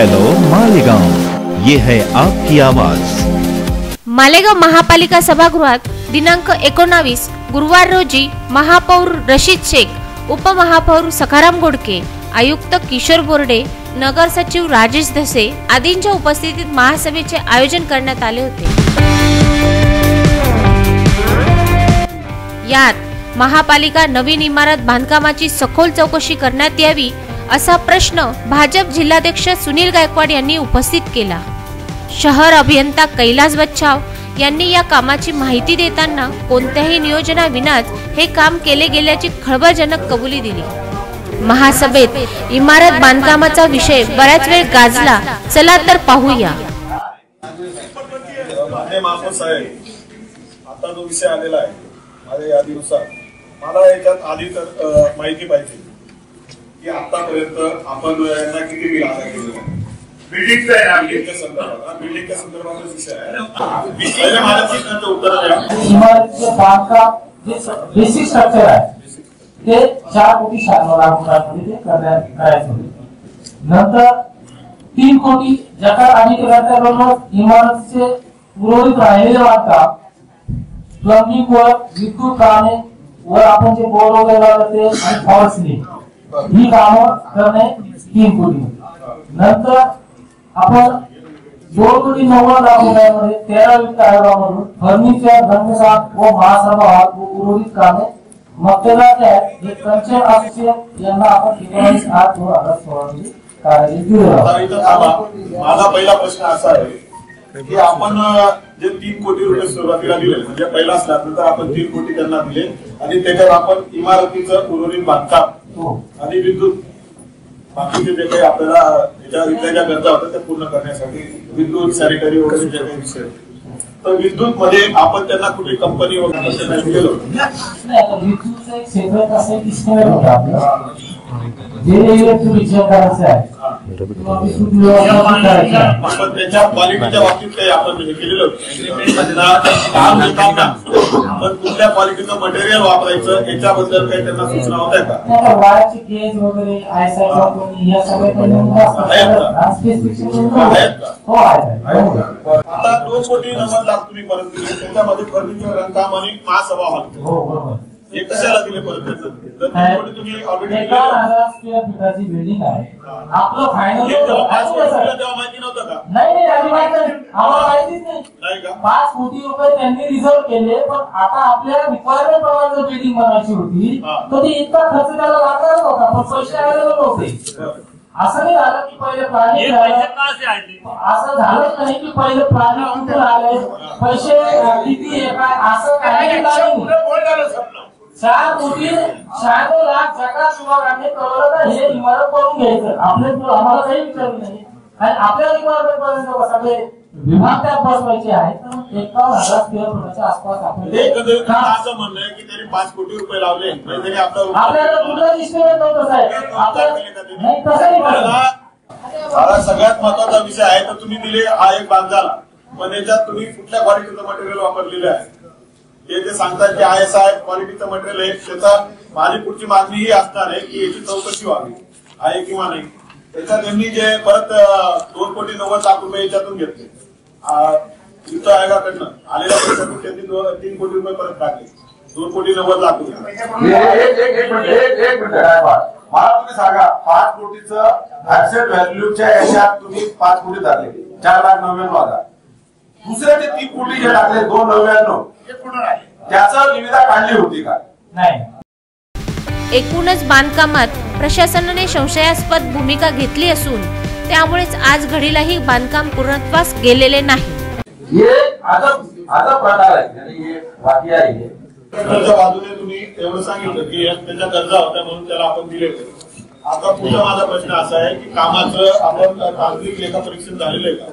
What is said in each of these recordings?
Hello Malegaon. ये है आपकी आवाज. मालेगाव महापालिका सभागृहात दिनांक एकोणावीस गुरुवार रोजी महापौर रशीद शेख उपमहापौर सखाराम गोडके आयुक्त किशोर बोर्डे नगर सचिव राजेश धसे आदींच्या उपस्थितीत महासभेचे आयोजन करण्यात आले होते. यात महापालिका नवीन इमारत बांधकामाची सखोल चौकशी करण्यात यावी असा प्रश्न भाजप जिल्हाध्यक्ष सुनील गायकवाड यांनी उपस्थित केला. शहर अभियंता कैलास बच्चाव यांनी या कामाची माहिती देताना कोणत्याही नियोजनाविनाच हे काम केले गेल्याची खळबळजनक कबुली दिली. महासभेत इमारत बांधकामाचा विषय बऱ्याच वेळ गाजला चला तर पाहूया. आता जो विषय आलेला आहे माझ्या यादीनुसार मला याच्यात आधी तर माहिती पाहिजे. की आतापर्यंत आपण यांना किती बिल अदा केलेलं आहे? बिल्डिंगचं आहे ना बिल्डिंगच्या संदर्भात हा, बिल्डिंगच्या संदर्भातच विषय आहे. पहिल्या माझ्या प्रश्नाचं उत्तर द्या. इमारतीचे बांधकाम जे बेसिक स्ट्रक्चर आहे ते चार कोटी शहाण्णव लाख रुपयामध्ये ते करण्यात करायचं होते. नंतर तीन कोटी जकात आणि त्याबरोबर इमारतीचे उर्वरित राहिलेले बांधकाम प्लंबिंग वर विद्युत कामे वर आपण जे बोर्ड वगैरे लावलं ते आणि फॉल सिलिंग ही कामं करणे तीन कोटी. नंतर आपण दोन कोटी नव्वद लाख रुपयामध्ये तेरा वित्त आयोगामधून फर्निचर धर्मशाळ व महासभा व उर्वरित कामे. मक्तेदार आहेत जे असोसिएट यांना आपण एकोणीस आठ दोन हजार सोळा रोजी कार्यालय दिलेलं माझा पहिला प्रश्न असा आहे की आपण जे तीन कोटी रुपये सुरुवातीला दिले म्हणजे पहिला स्लॅब नंतर आपण तीन कोटी त्यांना दिले आणि त्याच्यावर आपण इमारतीचं उर्वरित बांधकाम आणि विद्युत बाकीचे जे काही आपल्याला याच्या इथल्या ज्या गरजा होत्या त्या पूर्ण करण्यासाठी विद्युत सॅनिटरी वगैरे जे काही विषय. तर विद्युत मध्ये आपण त्यांना कुठली कंपनी वगैरे होतं. आपलं. जे इलेक्ट्रिक जे करायचं आहे. त्याच्या क्वालिटीच्या बाबतीत काही आपण हे केलेलं म्हणजे काम पण कुठल्या क्वालिटीचं मटेरियल वापरायचं याच्याबद्दल काही त्यांना सूचना काही का? आता दोन कोटी नव्वद लाख तुम्ही परत दिले. त्याच्यामध्ये फर्निचर रंगकाम आणि महासभा हॉल हो हे दिले परत? तर तुम्ही ऑलरेडी एका बिल्डिंग आहे आपलं फायनल तेव्हा माहिती नव्हतं का नाही नाही आम्हाला माहितीच नाही पाच कोटी रुपये त्यांनी रिझर्व केले पण आता आपल्या रिक्वायरमेंट प्रमाणे जर बिल्डिंग बनवायची होती हा. तर ती इतका खर्च त्याला लागणार होता पण पैसे अवेलेबल नव्हते असं नाही झालं की पहिले हे प्लॅनिंग थे असं झालंच नाही की पहिले प्लॅनिंग कुठून आले पैसे किती आहे काय असं काही चार कोटी शहाण्णव लाख जकात विभागाने कळवलं हे इमारत करून घ्यायचं. आपले आम्हाला काही विचारलं नाही आणि आपल्या रिक्वायरमेंट पर्यंत सगळे विभाग त्यात बसवायचे आहेत. एकावन्न हजार स्क्वेअर फुटाच्या आसपास असं म्हणणं की त्यांनी पाच कोटी रुपये लावले. म्हणजे आपल्याला कुठलाच इस्टिमेट नव्हतं साहेब तसं नाही सगळ्यात महत्त्वाचा विषय आहे तर तुम्ही दिले हा एक भाग झाला पण याच्यात तुम्ही कुठल्या क्वालिटीचं मटेरियल वापरलेलं आहे? ते जे सांगतात की आय एस आय क्वालिटीचं मटेरियल आहे त्याचा माझी पुढची मागणी ही असणार आहे की याची चौकशी व्हावी. आहे किंवा नाही. त्याच्यात त्यांनी जे परत दोन कोटी नव्वद लाख रुपये याच्यातून घेतले. वित्त आयोगाकडनं. आलेल्या पैशातून त्यांनी तीन कोटी रुपये परत टाकले. दोन कोटी नव्वद लाख रुपये. एक एक एक मिनिट एक एक मिनिट काय बा. मला तुम्ही सांगा पाच कोटीचं ऍक्सेट व्हॅल्यूच्या याच्यात तुम्ही पाच कोटी धरले चार लाख नव्याण्णव हजार. दुसरे ते तीन कोटी जे टाकले दोन नव्याण्णव कुठून आले त्याचं निविदा काढली होती का? नाही. एकूणच बांधकामात प्रशासनाने संशयास्पद भूमिका घेतली असून त्यामुळेच आज घडीलाही बांधकाम पूर्णत्वास गेलेले नाही. हे अजब अजब प्रकार आहे. आणि हे बाकी आहे हे. त्याच्या बाजूने तुम्ही एवढं सांगितलं की एक त्याच्या गरजा होत्या म्हणून त्याला आपण दिले होते. आता पुढचा माझा प्रश्न असा आहे की कामाचं आपण तांत्रिक लेखापरीक्षण झालेलं आहे का?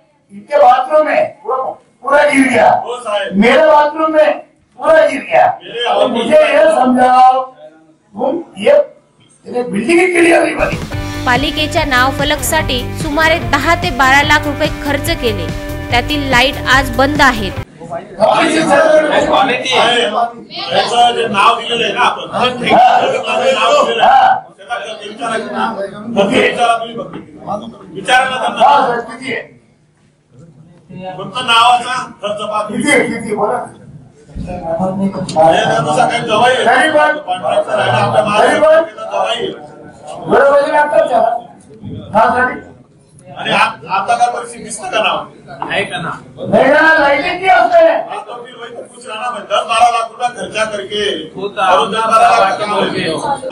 इनके बाथरूम में पूरा पूरा गिर गया मेरे बाथरूम में पूरा गिर गया तो मुझे ये समझाओ तुम ये बिल्डिंग क्लियर नहीं बनी पालिकेच्या नाव फलकसाठी सुमारे दहा ते बारा लाख रुपये खर्च केले. त्यातील लाइट आज बंद आहेत. नाव दिलेलं आहे ना आपण ते फक्त. हा, नावाचा खर्च पाहतो काही. हा. आणि आता काय परिस्थिती दिसतं का नाव है का ना हाँ, दस बारह लाख रुपया खर्चा करके और दस बारह लाख होता, कमा के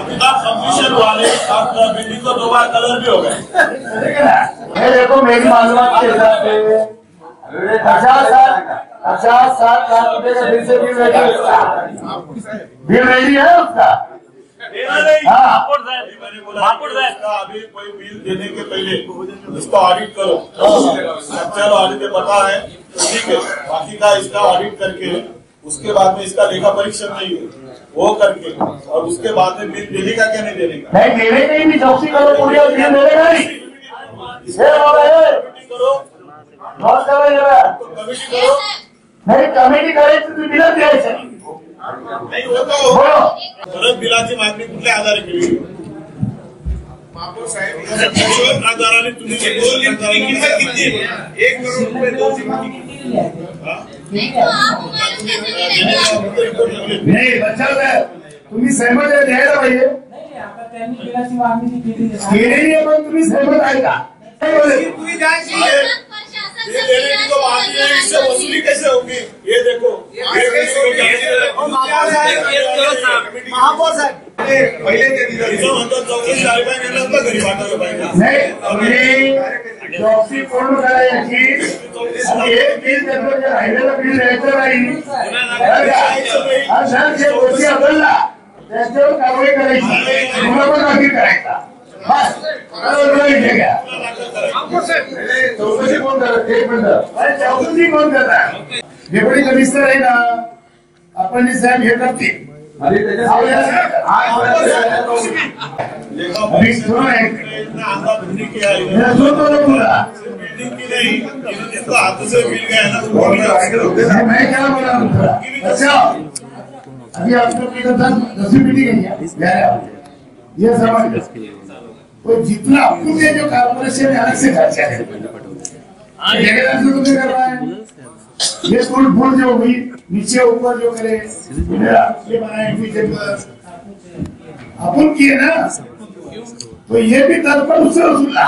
इतना कमीशन वाले अब बिल्डिंग को दो बार कलर भी हो गए ठीक है ना ये देखो मेरी मालूमात के हिसाब से पचास साठ लाख रुपए का बिल से बिल रेडी है उसका बिल रेडी है उसका नहीं हाँ। महापौर साहब अभी मैंने बोला महापौर कि साहब। इसका अभी कोई बिल देने के पहले इसका ऑडिट करो। स्ट्रक्चर ऑडिट बता है। तो ठीक है। बाकी का इसका ऑडिट करके उसके बाद में इसका लेखा परीक्षण नहीं है। वो करके। और उसके बाद में बिल देने का क्या नहीं देने का? नहीं देने का ही नहीं चौकसी करो पूरी बिल देने का नहीं ये बोला ये कमेटी करो नोट करो जरा तो कमेटी करो नहीं कमिटी करायची तुम्ही बिल। द्यायचं नाही होतो बोलो परत बिलाची मागणी कुठल्या आधारे केली? साहेब आधाराने तुम्ही एक करोड रुपये दोन नाही बच्चा तुम्ही सहमत आहे द्यायला पाहिजे. त्यांनी बिलाची मागणी जी केली आहे? केलेली आहे पण तुम्ही सहमत आहे का? नाही बोले. ये देने की तो बात ही है इससे वसूली कैसे होगी? ये देखो। महापौर साहेब। म्हणतात चौकशी झाली घरी पाठवलं पाहिजे चौकशी पूर्ण करायची एक बिल त्याचं राहिलेलं बिल द्यायचं नाही? हा सर जे दोषी असेल त्याच्यावर कारवाई करायची गुन्हा पण दाखल करायचा बस। बरोबर तुला विषय घ्या चौकशी कोण करत एक मिनिट अरे चौकशी कोण करणार डेप्युटी कमिशनर आहे ना आपण साहेब हे? करतील अभी सुनो एक इतना आंधाधुंधी किया है मेरा सुन तो लो पूरा बिल्डिंग की नहीं इन्होंने जिसको हाथों से मिल गया है ना तो वो भी मैं मैं क्या बोल रहा हूँ थोड़ा? अच्छा। अभी आप लोग की तो दस दसवीं मीटिंग है क्या? ये समझ लो तो जितना पूरे जो कारपोरेशन है अलग से खर्चा है। ठेकेदार से तुम्हें करना है ये फुल फुल जो हुई नीचे ऊपर जो करे मेरा ये बनाए नीचे पर अपन किए ना तो ये भी तत्पर उससे वसूला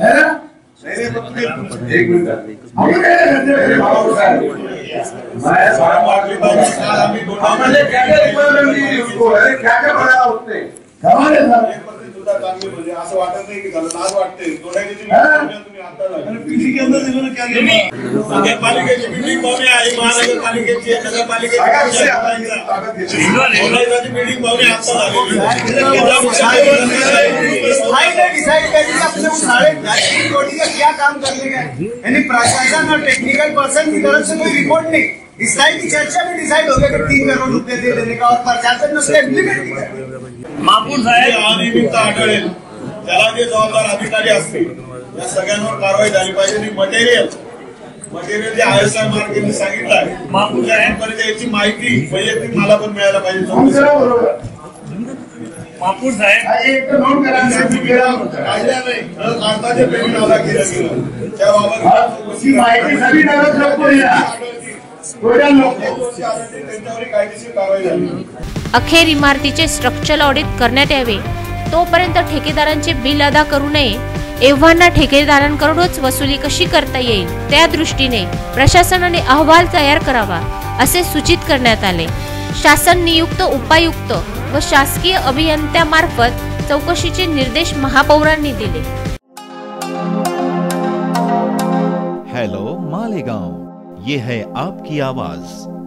है ना? एक मिनिट। हम कह रहे मैं सारा मार्केट में हमने क्या क्या रिक्वायरमेंट दी उसको? अरे क्या क्या बनाया उसने? कमाल है सर। सुद्धा चांगली म्हणजे असं वाटत नाही की झालं लाज वाटते जोडायची तुम्ही आता पीसी के अंदर इन्होंने क्या बिल्डिंग पाहुणे आहे महानगरपालिकेची नगरपालिकेची. बिल्डिंग पाहुणे आता भाई ने डिसाइड कर दिया अपने उस साढ़े ढाई तीन कोटी का क्या काम करने का यानी प्रशासन और टेक्निकल पर्सन की तरफ़ से कोई रिपोर्ट नहीं. इस टाइप की चर्चा में डिसाइड हो गया कि तीन करोड़ रुपए दे देने का और प्रशासन ने उसका इम्प्लीमेंट किया। महापौर जे साहेब अनियमित आढळेल. त्याला जे जबाबदार अधिकारी असतील या सगळ्यांवर कारवाई झाली पाहिजे. आणि मटेरियल मटेरियल जे आय एस आय मार्केटने सांगितलं आहे. महापौर साहेब पर्यंत याची माहिती वैयक्तिक मला पण मिळायला पाहिजे. महापौर साहेब. हा जे पेमेंट आला केलं गेलं त्याबाबत माहिती अखेर इमारतीचे स्ट्रक्चरल ऑडिट करण्यात यावे. तोपर्यंत ठेकेदारांचे बिल अदा करू नये. एव्हाना ठेकेदारांकडूनच वसुली कशी करता येईल? त्या दृष्टीने प्रशासनाने अहवाल तयार करावा असे सूचित करण्यात आले. शासन नियुक्त उपायुक्त व शासकीय अभियंत्यामार्फत चौकशीचे निर्देश महापौरांनी दिले. हॅलो मालेगाव. ये है आपकी आवाज।